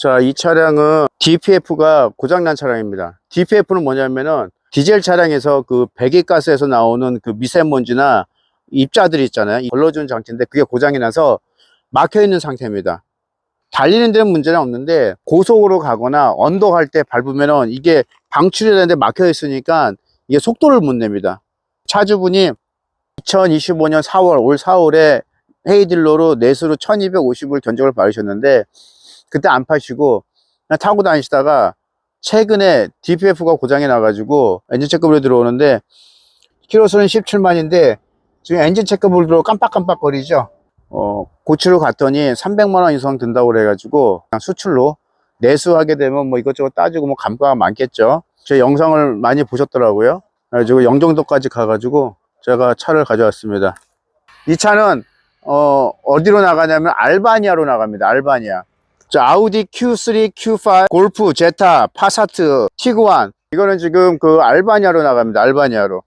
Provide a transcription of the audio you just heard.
자, 이 차량은 DPF가 고장난 차량입니다. DPF는 뭐냐면은 디젤 차량에서 그 배기가스에서 나오는 그 미세먼지나 입자들이 있잖아요. 이 걸러주는 장치인데 그게 고장이 나서 막혀 있는 상태입니다. 달리는 데는 문제는 없는데 고속으로 가거나 언덕할 때 밟으면은 이게 방출이 되는데 막혀 있으니까 이게 속도를 못 냅니다. 차주분이 2025년 4월, 올 4월에 헤이딜러로 내수로 1250을 견적을 받으셨는데 그때 안 파시고 그냥 타고 다니시다가 최근에 DPF가 고장이 나가지고 엔진 체크볼에 들어오는데 키로수는 17만인데 지금 엔진 들어 깜빡깜빡거리죠. 어, 고치러 갔더니 300만원 이상 든다고 그래가지고 수출로 내수하게 되면 뭐 이것저것 따지고 뭐 감가가 많겠죠. 제 영상을 많이 보셨더라고요. 그래가지고 영종도까지 가가지고 제가 차를 가져왔습니다. 이 차는 어, 어디로 나가냐면 알바니아로 나갑니다. 알바니아. 자, 아우디 Q3, Q5, 골프, 제타, 파사트, 티구안. 이거는 지금 그 알바니아로 나갑니다. 알바니아로.